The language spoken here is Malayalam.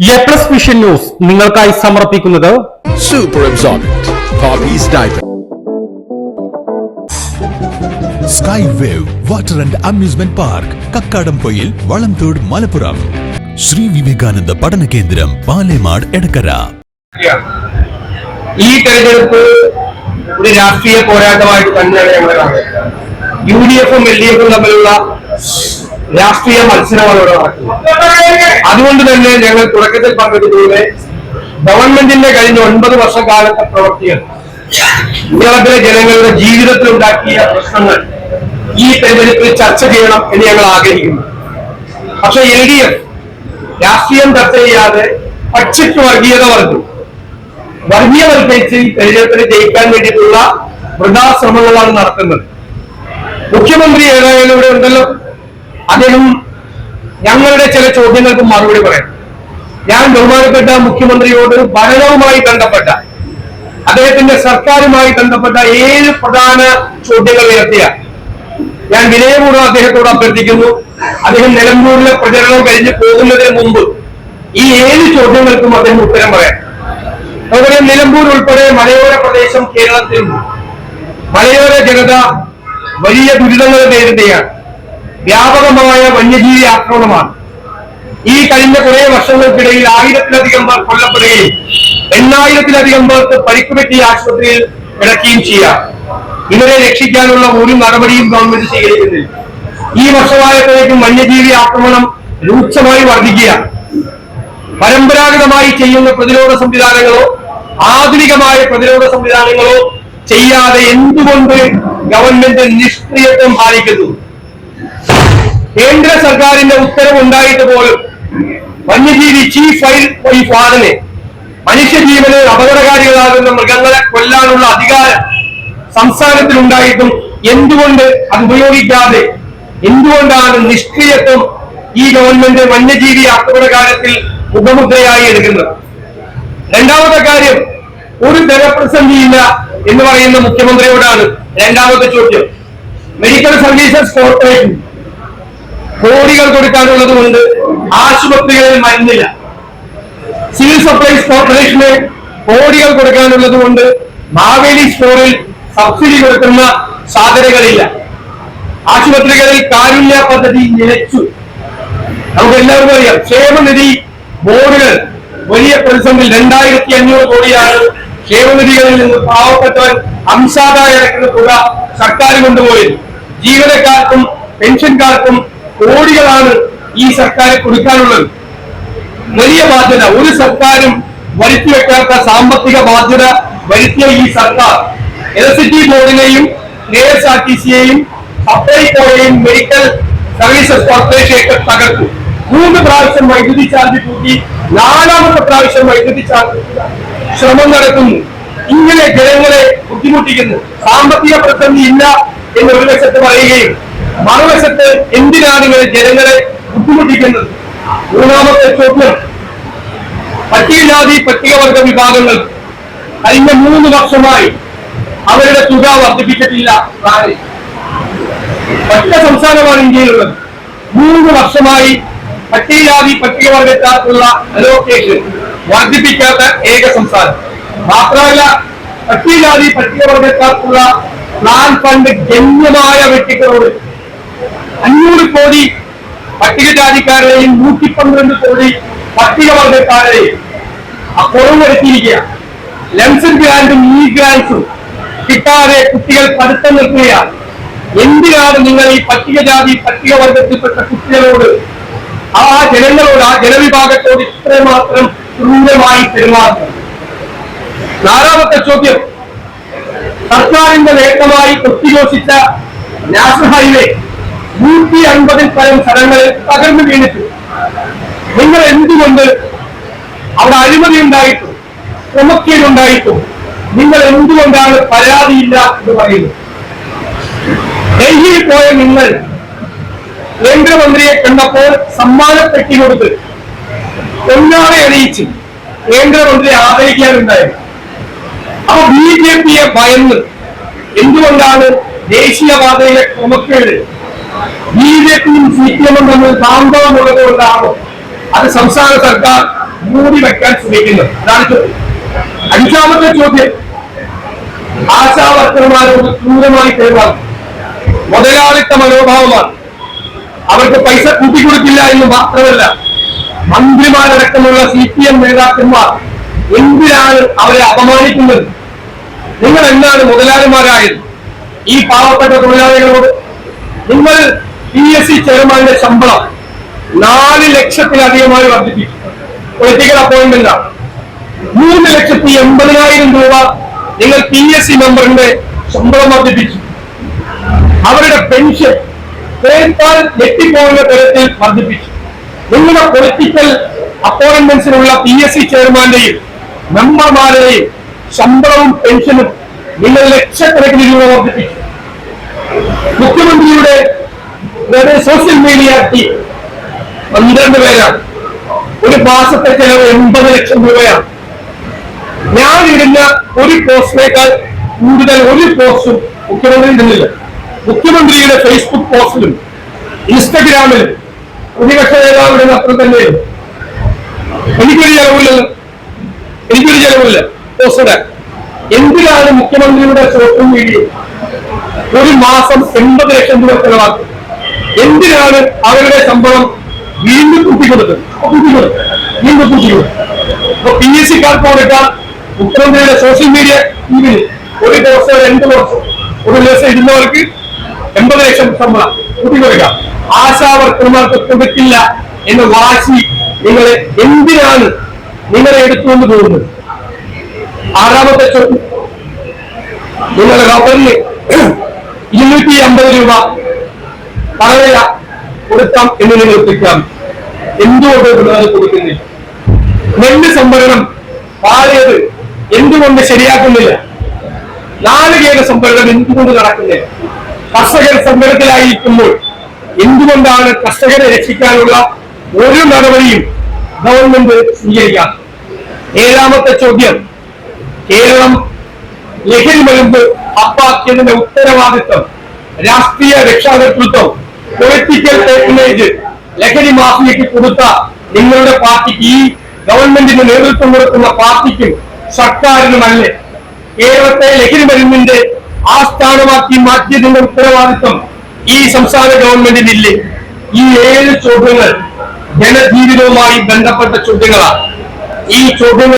എ പ്ലസ് വിഷൻ ന്യൂസ് നിങ്ങൾക്കായി സമർപ്പിക്കുന്നത് Super absorbent. Poppy's diaper. Sky wave water and amusement park Kakkadampoyil Valamthode Malappuram Shri Vivekananda പഠന കേന്ദ്രം പാലേമാട് എടക്കര ഈ തെരഞ്ഞെടുപ്പ് ഒരു രാഷ്ട്രീയ പോരാട്ടമായിട്ട് തന്നെയാണ് ഞങ്ങൾ യു ഡി എഫും എൽ ഡി എഫും തമ്മിലുള്ള രാഷ്ട്രീയ മത്സരമാണ് ഇവിടെ നടക്കുന്നത് അതുകൊണ്ട് തന്നെ ഞങ്ങൾ തുടക്കത്തിൽ പറഞ്ഞതുപോലെ ഗവൺമെന്റിന്റെ കഴിഞ്ഞ ഒൻപത് വർഷക്കാലത്തെ പ്രവൃത്തികൾ. കേരളത്തിലെ ജനങ്ങളുടെ ജീവിതത്തിൽ ഉണ്ടാക്കിയ പ്രശ്നങ്ങൾ ഈ തെരഞ്ഞെടുപ്പിൽ ചർച്ച ചെയ്യണം എന്ന് ഞങ്ങൾ ആഗ്രഹിക്കുന്നു. പക്ഷെ എൽ ഡി എഫ് രാഷ്ട്രീയം ചർച്ച ചെയ്യാതെ പക്ഷിക്ക് വർഗീയത പറഞ്ഞു വർഗീയവൽക്കരിച്ച് ഈ തെരഞ്ഞെടുപ്പിനെ ജയിക്കാൻ വേണ്ടിയിട്ടുള്ള വൃഥാശ്രമങ്ങളാണ് നടത്തുന്നത്. മുഖ്യമന്ത്രി ഏതായാലും ഇവിടെ ഉണ്ടല്ലോ. അദ്ദേഹം ഞങ്ങളുടെ ചില ചോദ്യങ്ങൾക്ക് മറുപടി പറയാം. ഞാൻ ബഹുമാനപ്പെട്ട മുഖ്യമന്ത്രിയോട് ഭരണവുമായി ബന്ധപ്പെട്ട അദ്ദേഹത്തിന്റെ സർക്കാരുമായി ബന്ധപ്പെട്ട ഏഴ് പ്രധാന ചോദ്യങ്ങൾ ഉയർത്തിയ ഞാൻ വിനയപൂർവം അദ്ദേഹത്തോട് അഭ്യർത്ഥിക്കുന്നു. അദ്ദേഹം നിലമ്പൂരിലെ പ്രചരണം കഴിഞ്ഞ് പോകുന്നതിന് മുമ്പ് ഈ ഏഴ് ചോദ്യങ്ങൾക്കും അദ്ദേഹം ഉത്തരം പറയാം. അതുപോലെ നിലമ്പൂർ ഉൾപ്പെടെ മലയോര പ്രദേശം കേരളത്തിലുണ്ട്. മലയോര ജനത വലിയ ദുരിതങ്ങൾ നേരിടുകയാണ്. വ്യാപകമായ വന്യജീവി ആക്രമണമാണ്. ഈ കഴിഞ്ഞ കുറെ വർഷങ്ങൾക്കിടയിൽ ആയിരത്തിലധികം പേർ കൊല്ലപ്പെടുകയും എണ്ണായിരത്തിലധികം പേർക്ക് പരിക്ക് പറ്റിയ ആശുപത്രിയിൽ കിടക്കുകയും ചെയ്യാം. ഇവരെ രക്ഷിക്കാനുള്ള ഒരു നടപടിയും ഗവൺമെന്റ് സ്വീകരിക്കുന്നില്ല. ഈ വർഷമായപ്പോഴേക്കും വന്യജീവി ആക്രമണം രൂക്ഷമായി വർദ്ധിക്കുകയാണ്. പരമ്പരാഗതമായി ചെയ്യുന്ന പ്രതിരോധ സംവിധാനങ്ങളോ ആധുനികമായ പ്രതിരോധ സംവിധാനങ്ങളോ ചെയ്യാതെ എന്തുകൊണ്ട് ഗവൺമെന്റ് നിഷ്ക്രിയത്വം പാലിക്കുന്നു? കേന്ദ്ര സർക്കാരിന്റെ ഉത്തരവ് ഉണ്ടായിട്ട് പോലും വന്യജീവി ചീഫ് വൈൽഡ് വാർഡന് മനുഷ്യജീവന് അപകടകാരികളാകുന്ന മൃഗങ്ങളെ കൊല്ലാനുള്ള അധികാരം സംസ്ഥാനത്തിലുണ്ടായിട്ടും എന്തുകൊണ്ട് അത് ഉപയോഗിക്കാതെ എന്തുകൊണ്ടാണ് നിഷ്ക്രിയത്വം ഈ ഗവൺമെന്റ് വന്യജീവി ആക്രമണകാലത്തിൽ ഉപമുദ്രയായി എടുക്കുന്നത്? രണ്ടാമത്തെ കാര്യം ഒരു ധനപ്രസന്ധിയില്ല എന്ന് പറയുന്ന മുഖ്യമന്ത്രിയോടാണ് രണ്ടാമത്തെ ചോദ്യം. മെഡിക്കൽ സർവീസസ് കോർപ്പറേഷൻ കോടികൾ കൊടുക്കാനുള്ളത് കൊണ്ട് ആശുപത്രികളിൽ മരുന്നില്ല. സിവിൽ സപ്ലൈസ് കോർപ്പറേഷന് കോടികൾ കൊടുക്കാനുള്ളത് കൊണ്ട് മാവേലി സ്റ്റോറിൽ സബ്സിഡി കൊടുക്കുന്ന സാധനങ്ങളില്ല. ആശുപത്രികളിൽ കാരുണ്യ പദ്ധതി നിലച്ചു. നമുക്ക് എല്ലാവർക്കും അറിയാം ക്ഷേമനിധി ബോർഡുകൾ വലിയ പ്രതിസന്ധി രണ്ടായിരത്തി അഞ്ഞൂറ് കോടിയാണ് ക്ഷേമനിധികളിൽ നിന്ന് പാവപ്പെട്ടവൻ അംശാദായ തുക സർക്കാർ കൊണ്ടുപോയത്. ജീവനക്കാർക്കും പെൻഷൻകാർക്കും കോടികളാണ് ഈ സർക്കാർ കൊടുക്കാനുള്ളത്. വലിയ ബാധ്യത. ഒരു സർക്കാരും വരുത്തി വെക്കാത്ത സാമ്പത്തിക ബാധ്യത വരുത്തിയ ഈ സർക്കാർ. ഇലക്ട്രിസിറ്റി ബോർഡിനെയും കെ എസ് ആർ ടി സിയെയും സപ്ലൈകോയെയും മെഡിക്കൽ സർവീസസ് കോർപ്പറേഷനെയൊക്കെ തകർത്തു. മൂന്ന് പ്രാവശ്യം വൈദ്യുതി ചാർജ് കൂട്ടി നാലാമത്തെ പ്രാവശ്യം വൈദ്യുതി ചാർജ് ശ്രമം നടത്തുന്നു ഇങ്ങനെ ജനങ്ങളെ ബുദ്ധിമുട്ടിക്കുന്നു. സാമ്പത്തിക പ്രതിസന്ധി ഇല്ല എന്ന് ഒരു ലക്ഷത്ത് പറയുകയും മറുവശത്ത് എന്തിനാണ് ഇങ്ങനെ ജനങ്ങളെ ബുദ്ധിമുട്ടിക്കുന്നത്? മൂന്നാമത്തെ ചോദ്യം. പട്ടികജാതി പട്ടികവർഗ വിഭാഗങ്ങൾ കഴിഞ്ഞ മൂന്ന് വർഷമായി അവരുടെ തുക വർദ്ധിപ്പിച്ചിട്ടില്ല ഒറ്റ സംസ്ഥാനമാണ് ഇന്ത്യയിലുള്ളത്. മൂന്ന് വർഷമായി പട്ടികജാതി പട്ടികവർഗക്കാർക്കുള്ള അലോക്കേഷൻ വർദ്ധിപ്പിക്കാത്ത ഏക സംസ്ഥാനം. മാത്രമല്ല പട്ടികജാതി പട്ടികവർഗക്കാർക്കുള്ള പ്ലാൻ ഫണ്ട് ഗണ്യമായ വെട്ടിക്കുറവ് അഞ്ഞൂറ് കോടി പട്ടികജാതിക്കാരെയും നൂറ്റി പന്ത്രണ്ട് കോടി പട്ടികവർഗക്കാരെയും കുറവ് വരുത്തിയിരിക്കുക ലംസൺ ഗ്രാൻഡും ഈ ഗ്രാൻസും കിട്ടാതെ കുട്ടികൾ പഠിത്തം നിൽക്കുകയാണ് എന്തിനാണ് നിങ്ങൾ ഈ പട്ടികജാതി പട്ടികവർഗത്തിൽപ്പെട്ട കുട്ടികളോട് ആ ജനങ്ങളോട് ആ ജനവിഭാഗത്തോട് ഇത്രമാത്രം ക്രൂരമായി പെരുമാറുന്നത്? നാലാമത്തെ ചോദ്യം. സർക്കാരിന്റെ നേട്ടമായി കൊത്തിഘോഷിച്ച നാഷണൽ ഹൈവേ നൂറ്റി അൻപതിൽ പരം സ്ഥലങ്ങളിൽ തകർന്നു വീണിട്ടു. നിങ്ങൾ എന്തുകൊണ്ട് അവിടെ അഴിമതി ഉണ്ടായിട്ടും ക്രമക്കേടുണ്ടായിട്ടും നിങ്ങൾ എന്തുകൊണ്ടാണ് പരാതിയില്ല എന്ന് പറയുന്നു? ഡൽഹിയിൽ പോയ നിങ്ങൾ കേന്ദ്രമന്ത്രിയെ കണ്ടപ്പോൾ സമ്മാനപ്പെട്ടി കൊടുത്ത് പൊന്നാളെ അറിയിച്ച് കേന്ദ്രമന്ത്രിയെ ആദരിക്കാനുണ്ടായിരുന്നു. അപ്പൊ ബി ജെ പിയെ ഭയന്ന് എന്തുകൊണ്ടാണ് ദേശീയപാതയിലെ ക്രമക്കേട് ബി ജെ പിയും സി പി എമ്മും കൊണ്ടാണോ അത് സംസ്ഥാന സർക്കാർ മൂടി വെക്കാൻ ശ്രമിക്കുന്നത് അതാണ് ചോദ്യം. അഞ്ചാമത്തെ ചോദ്യം. ആശാവർക്കർമാരോട് ക്രൂരമായി പെരുമാറും. മുതലാളിത്ത മനോഭാവമാണ്. അവർക്ക് പൈസ കൂട്ടിക്കൊടുക്കില്ല എന്ന് മാത്രമല്ല മന്ത്രിമാരടക്കമുള്ള സി പി എം നേതാക്കന്മാർ എന്തിനാണ് അവരെ അപമാനിക്കുന്നത്? നിങ്ങൾ എന്താണ് മുതലാളിമാരായത്? ഈ പാവപ്പെട്ട തൊഴിലാളികളോട് നിങ്ങൾ പി എസ് സി ചെയർമാന്റെ ശമ്പളം നാല് ലക്ഷത്തിലധികമായി വർദ്ധിപ്പിച്ചു പൊളിറ്റിക്കൽ അപ്പോയിന്റ്മെന്റ് മൂന്ന് ലക്ഷത്തി എൺപതിനായിരം രൂപ നിങ്ങൾ പി എസ് സി മെമ്പറിന്റെ ശമ്പളം വർദ്ധിപ്പിച്ചു. അവരുടെ പെൻഷൻ ഞെട്ടിപ്പോകുന്ന തരത്തിൽ വർദ്ധിപ്പിച്ചു. നിങ്ങളുടെ പൊളിറ്റിക്കൽ അപ്പോയിന്റ്മെന്റ്സിനുള്ള പി എസ് സി ചെയർമാന്റെയും മെമ്പർമാരുടെയും ശമ്പളവും പെൻഷനും നിങ്ങൾ ലക്ഷക്കണക്കിന് രൂപ വർദ്ധിപ്പിച്ചു. മുഖ്യമന്ത്രിയുടെ സോഷ്യൽ മീഡിയ ടീം പന്ത്രണ്ട് പേരാണ്. ഒരു മാസത്തെ ചെലവ് എൺപത് ലക്ഷം രൂപയാണ്. ഞാൻ ഇടുന്ന ഒരു പോസ്റ്റിനേക്കാൾ കൂടുതൽ ഒരു പോസ്റ്റും മുഖ്യമന്ത്രി ഇടുന്നില്ല. മുഖ്യമന്ത്രിയുടെ ഫേസ്ബുക്ക് പോസ്റ്റിലും ഇൻസ്റ്റഗ്രാമിലും പ്രതിപക്ഷ നേതാവിടുന്ന അത്ര തന്നെ എനിക്കൊരു ചെലവില്ലല്ലോ എനിക്കൊരു ചെലവില്ല പോസ്റ്റ് ഇടാൻ എന്തിനാണ് മുഖ്യമന്ത്രിയുടെ സോഷ്യൽ മീഡിയ ഒരു മാസം എൺപത് ലക്ഷം രൂപ ചെലവാക്കും. എന്തിനാണ് അവരുടെ ശമ്പളം വീണ്ടും കൂട്ടിക്കൊടുത്തത് വീണ്ടും കൂട്ടിക്കൊടുത്തത് അപ്പൊ പി എസ് സിക്കാർക്ക് കൊടുക്കാൻ മുഖ്യമന്ത്രിയുടെ സോഷ്യൽ മീഡിയ ടീമിൽ ഒരു ദിവസം രണ്ട് ദിവസം ഒരു ദിവസം ഇരുന്നവർക്ക് എൺപത് ലക്ഷം ശമ്പളം കൂട്ടിക്കൊടുക്കാം ആശാ വർക്കർമാർക്ക് കൊടുക്കില്ല എന്ന വാശി നിങ്ങളെ എന്തിനാണ് നിങ്ങളെ എടുത്തുകൊണ്ട് പോകുന്നത്? ആറാമത്തെ നിങ്ങൾ റബ്ബറിന് ഇരുന്നൂറ്റി അമ്പത് രൂപ. പറവില കൊടുക്കാം എന്ന് നിങ്ങൾ പ്രഖ്യാപിച്ചു എന്തുകൊണ്ട് നിങ്ങൾ കൊടുക്കുന്നില്ല? നെല്ല് സംഭരണം പാടിയത് എന്തുകൊണ്ട് ശരിയാക്കുന്നില്ല? നാളികേര സംഭരണം എന്തുകൊണ്ട് നടക്കുന്നില്ല? കർഷകർ സംഭരണത്തിലായിരിക്കുമ്പോൾ എന്തുകൊണ്ടാണ് കർഷകരെ രക്ഷിക്കാനുള്ള ഒരു നടപടിയും ഗവൺമെന്റ് സ്വീകരിക്കാത്തത്? ഏഴാമത്തെ ചോദ്യം കേരളം ലഹരി മരുന്ന് അപ്പാക്കിയതിന്റെ ഉത്തരവാദിത്വം രാഷ്ട്രീയ രക്ഷാകർതൃത്വം പൊളിറ്റിക്കൽ പേറ്റനേജ് ലഹരി മാഫിയയ്ക്ക് കൊടുത്ത നിങ്ങളുടെ പാർട്ടിക്ക് ഈ ഗവൺമെന്റിന് നേതൃത്വം കൊടുക്കുന്ന പാർട്ടിക്കും സർക്കാരിനുമല്ലേ കേരളത്തെ ലഹരി മരുന്നിന്റെ ആസ്ഥാനമാക്കി മാറ്റിയതിന്റെ ഉത്തരവാദിത്വം ഈ സംസ്ഥാന ഗവൺമെന്റിനില്ലേ ഈ ഏഴ് ചോദ്യങ്ങൾ ജനജീവിതവുമായി ബന്ധപ്പെട്ട ചോദ്യങ്ങളാണ്. ഈ ചോദ്യങ്ങൾ